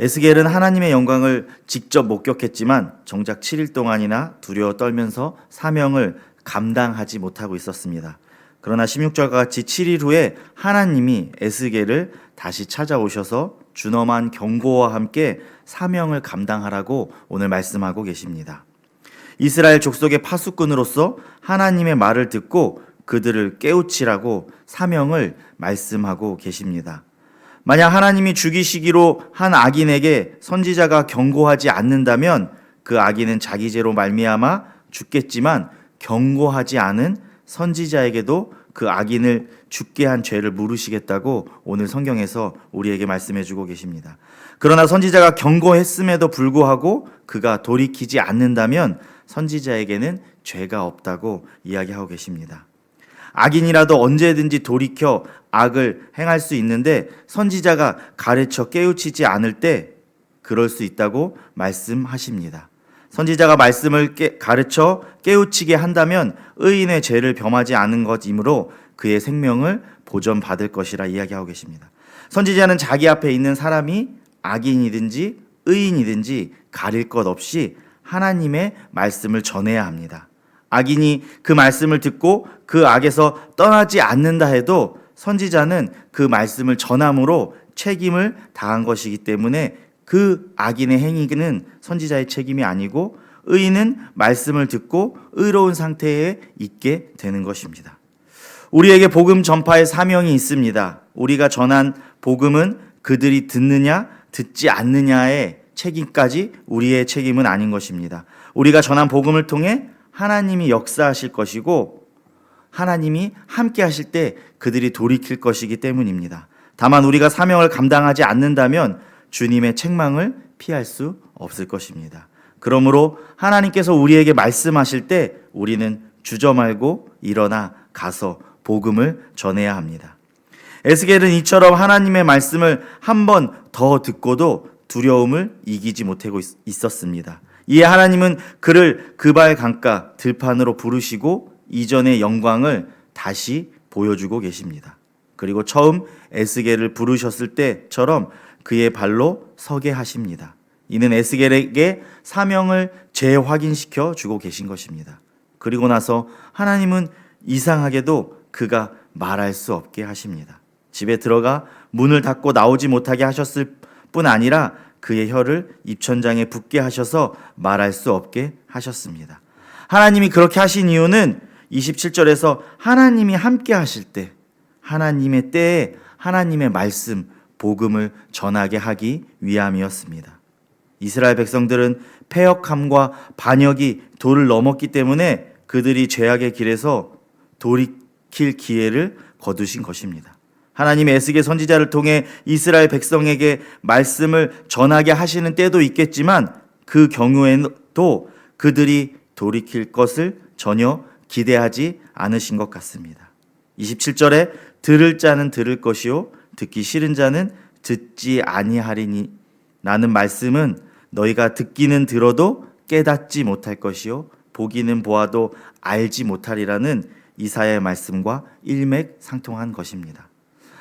에스겔은 하나님의 영광을 직접 목격했지만 정작 7일 동안이나 두려워 떨면서 사명을 감당하지 못하고 있었습니다. 그러나 16절과 같이 7일 후에 하나님이 에스겔을 다시 찾아오셔서 준엄한 경고와 함께 사명을 감당하라고 오늘 말씀하고 계십니다. 이스라엘 족속의 파수꾼으로서 하나님의 말을 듣고 그들을 깨우치라고 사명을 말씀하고 계십니다. 만약 하나님이 죽이시기로 한 악인에게 선지자가 경고하지 않는다면 그 악인은 자기 죄로 말미암아 죽겠지만 경고하지 않은 선지자에게도 그 악인을 죽게 한 죄를 물으시겠다고 오늘 성경에서 우리에게 말씀해 주고 계십니다. 그러나 선지자가 경고했음에도 불구하고 그가 돌이키지 않는다면 선지자에게는 죄가 없다고 이야기하고 계십니다. 악인이라도 언제든지 돌이켜 악을 행할 수 있는데 선지자가 가르쳐 깨우치지 않을 때 그럴 수 있다고 말씀하십니다. 선지자가 말씀을 깨, 가르쳐 깨우치게 한다면 의인의 죄를 범하지 않은 것이므로 그의 생명을 보전받을 것이라 이야기하고 계십니다. 선지자는 자기 앞에 있는 사람이 악인이든지 의인이든지 가릴 것 없이 하나님의 말씀을 전해야 합니다. 악인이 그 말씀을 듣고 그 악에서 떠나지 않는다 해도 선지자는 그 말씀을 전함으로 책임을 다한 것이기 때문에 그 악인의 행위는 선지자의 책임이 아니고 의인은 말씀을 듣고 의로운 상태에 있게 되는 것입니다. 우리에게 복음 전파의 사명이 있습니다. 우리가 전한 복음은 그들이 듣느냐 듣지 않느냐의 책임까지 우리의 책임은 아닌 것입니다. 우리가 전한 복음을 통해 하나님이 역사하실 것이고 하나님이 함께 하실 때 그들이 돌이킬 것이기 때문입니다. 다만 우리가 사명을 감당하지 않는다면 주님의 책망을 피할 수 없을 것입니다. 그러므로 하나님께서 우리에게 말씀하실 때 우리는 주저 말고 일어나 가서 복음을 전해야 합니다. 에스겔은 이처럼 하나님의 말씀을 한 번 더 듣고도 두려움을 이기지 못하고 있었습니다. 이에 하나님은 그를 그발 강가 들판으로 부르시고 이전의 영광을 다시 보여주고 계십니다. 그리고 처음 에스겔을 부르셨을 때처럼 그의 발로 서게 하십니다. 이는 에스겔에게 사명을 재확인시켜 주고 계신 것입니다. 그리고 나서 하나님은 이상하게도 그가 말할 수 없게 하십니다. 집에 들어가 문을 닫고 나오지 못하게 하셨을 뿐 아니라 그의 혀를 입천장에 붙게 하셔서 말할 수 없게 하셨습니다. 하나님이 그렇게 하신 이유는 27절에서 하나님이 함께 하실 때 하나님의 때에 하나님의 말씀 복음을 전하게 하기 위함이었습니다. 이스라엘 백성들은 폐역함과 반역이 도를 넘었기 때문에 그들이 죄악의 길에서 돌이킬 기회를 거두신 것입니다. 하나님의 에스겔 선지자를 통해 이스라엘 백성에게 말씀을 전하게 하시는 때도 있겠지만 그 경우에도 그들이 돌이킬 것을 전혀 기대하지 않으신 것 같습니다. 27절에 들을 자는 들을 것이요 듣기 싫은 자는 듣지 아니하리니 나는 말씀은 너희가 듣기는 들어도 깨닫지 못할 것이요 보기는 보아도 알지 못하리라는 이사야의 말씀과 일맥상통한 것입니다.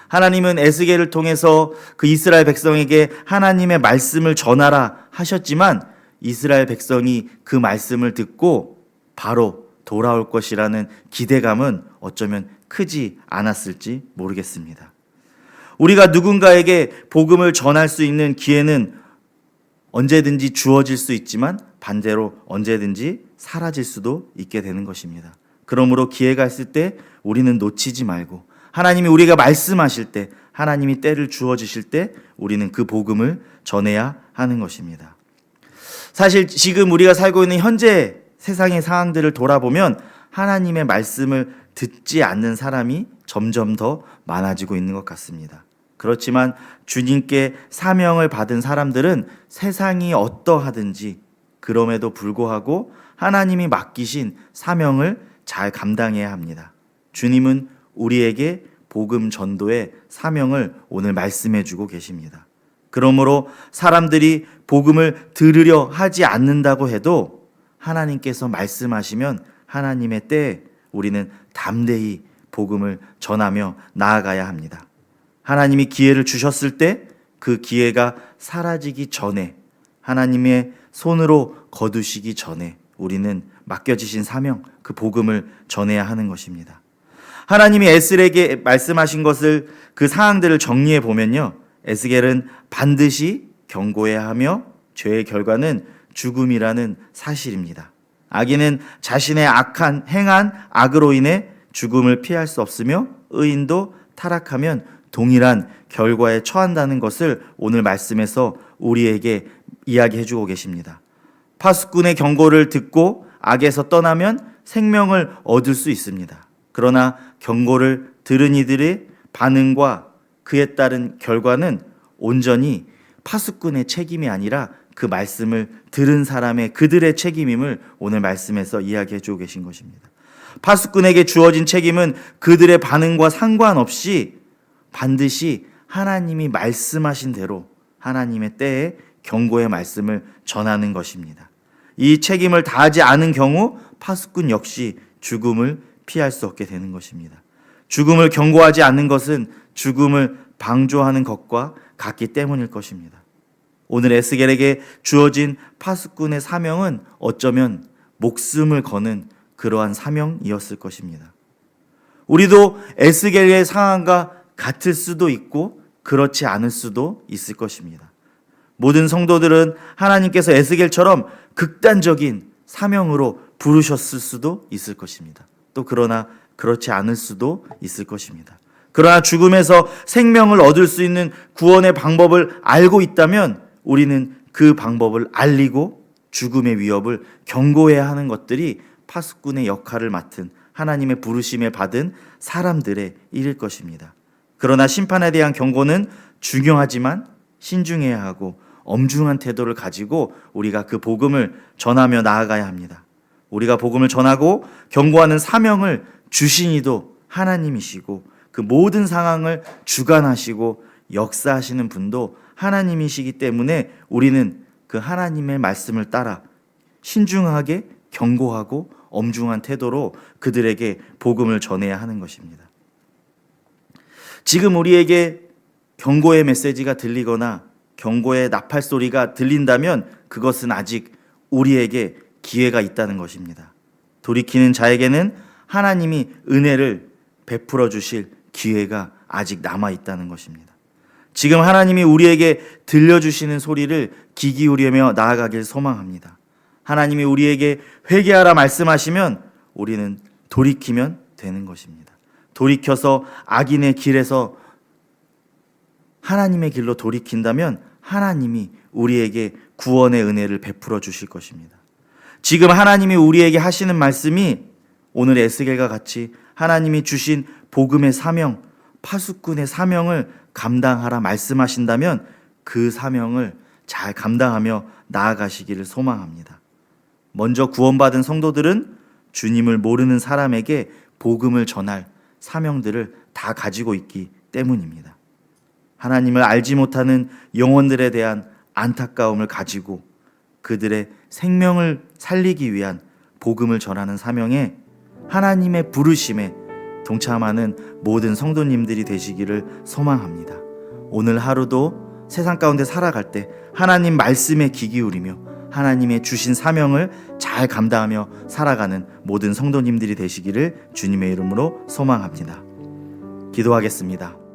하나님은 에스겔을 통해서 그 이스라엘 백성에게 하나님의 말씀을 전하라 하셨지만 이스라엘 백성이 그 말씀을 듣고 바로 돌아올 것이라는 기대감은 어쩌면 크지 않았을지 모르겠습니다. 우리가 누군가에게 복음을 전할 수 있는 기회는 언제든지 주어질 수 있지만 반대로 언제든지 사라질 수도 있게 되는 것입니다. 그러므로 기회가 있을 때 우리는 놓치지 말고 하나님이 우리가 말씀하실 때 하나님이 때를 주어 주실 때 우리는 그 복음을 전해야 하는 것입니다. 사실 지금 우리가 살고 있는 현재 세상의 상황들을 돌아보면 하나님의 말씀을 듣지 않는 사람이 점점 더 많아지고 있는 것 같습니다. 그렇지만 주님께 사명을 받은 사람들은 세상이 어떠하든지 그럼에도 불구하고 하나님이 맡기신 사명을 잘 감당해야 합니다. 주님은 우리에게 복음 전도의 사명을 오늘 말씀해 주고 계십니다. 그러므로 사람들이 복음을 들으려 하지 않는다고 해도 하나님께서 말씀하시면 하나님의 때에 우리는 담대히 복음을 전하며 나아가야 합니다. 하나님이 기회를 주셨을 때 그 기회가 사라지기 전에 하나님의 손으로 거두시기 전에 우리는 맡겨지신 사명, 그 복음을 전해야 하는 것입니다. 하나님이 에스겔에게 말씀하신 것을 그 사항들을 정리해 보면요. 에스겔은 반드시 경고해야 하며 죄의 결과는 죽음이라는 사실입니다. 악인은 자신의 악한 행한 악으로 인해 죽음을 피할 수 없으며 의인도 타락하면 동일한 결과에 처한다는 것을 오늘 말씀에서 우리에게 이야기해 주고 계십니다. 파수꾼의 경고를 듣고 악에서 떠나면 생명을 얻을 수 있습니다. 그러나 경고를 들은 이들의 반응과 그에 따른 결과는 온전히 파수꾼의 책임이 아니라 그 말씀을 들은 사람의 그들의 책임임을 오늘 말씀에서 이야기해 주고 계신 것입니다. 파수꾼에게 주어진 책임은 그들의 반응과 상관없이 반드시 하나님이 말씀하신 대로 하나님의 때에 경고의 말씀을 전하는 것입니다. 이 책임을 다하지 않은 경우 파수꾼 역시 죽음을 피할 수 없게 되는 것입니다. 죽음을 경고하지 않는 것은 죽음을 방조하는 것과 같기 때문일 것입니다. 오늘 에스겔에게 주어진 파수꾼의 사명은 어쩌면 목숨을 거는 그러한 사명이었을 것입니다. 우리도 에스겔의 상황과 같을 수도 있고 그렇지 않을 수도 있을 것입니다. 모든 성도들은 하나님께서 에스겔처럼 극단적인 사명으로 부르셨을 수도 있을 것입니다. 또 그러나 그렇지 않을 수도 있을 것입니다. 그러나 죽음에서 생명을 얻을 수 있는 구원의 방법을 알고 있다면 우리는 그 방법을 알리고 죽음의 위협을 경고해야 하는 것들이 파수꾼의 역할을 맡은 하나님의 부르심에 받은 사람들의 일일 것입니다. 그러나 심판에 대한 경고는 중요하지만 신중해야 하고 엄중한 태도를 가지고 우리가 그 복음을 전하며 나아가야 합니다. 우리가 복음을 전하고 경고하는 사명을 주신 이도 하나님이시고 그 모든 상황을 주관하시고 역사하시는 분도 하나님이시기 때문에 우리는 그 하나님의 말씀을 따라 신중하게 경고하고 엄중한 태도로 그들에게 복음을 전해야 하는 것입니다. 지금 우리에게 경고의 메시지가 들리거나 경고의 나팔 소리가 들린다면 그것은 아직 우리에게 기회가 있다는 것입니다. 돌이키는 자에게는 하나님이 은혜를 베풀어 주실 기회가 아직 남아 있다는 것입니다. 지금 하나님이 우리에게 들려주시는 소리를 귀 기울이며 나아가길 소망합니다. 하나님이 우리에게 회개하라 말씀하시면 우리는 돌이키면 되는 것입니다. 돌이켜서 악인의 길에서 하나님의 길로 돌이킨다면 하나님이 우리에게 구원의 은혜를 베풀어 주실 것입니다. 지금 하나님이 우리에게 하시는 말씀이 오늘 에스겔과 같이 하나님이 주신 복음의 사명, 파수꾼의 사명을 감당하라 말씀하신다면 그 사명을 잘 감당하며 나아가시기를 소망합니다. 먼저 구원받은 성도들은 주님을 모르는 사람에게 복음을 전할 사명들을 다 가지고 있기 때문입니다. 하나님을 알지 못하는 영혼들에 대한 안타까움을 가지고 그들의 생명을 살리기 위한 복음을 전하는 사명에 하나님의 부르심에 동참하는 모든 성도님들이 되시기를 소망합니다. 오늘 하루도 세상 가운데 살아갈 때 하나님 말씀에 귀 기울이며 하나님의 주신 사명을 잘 감당하며 살아가는 모든 성도님들이 되시기를 주님의 이름으로 소망합니다. 기도하겠습니다.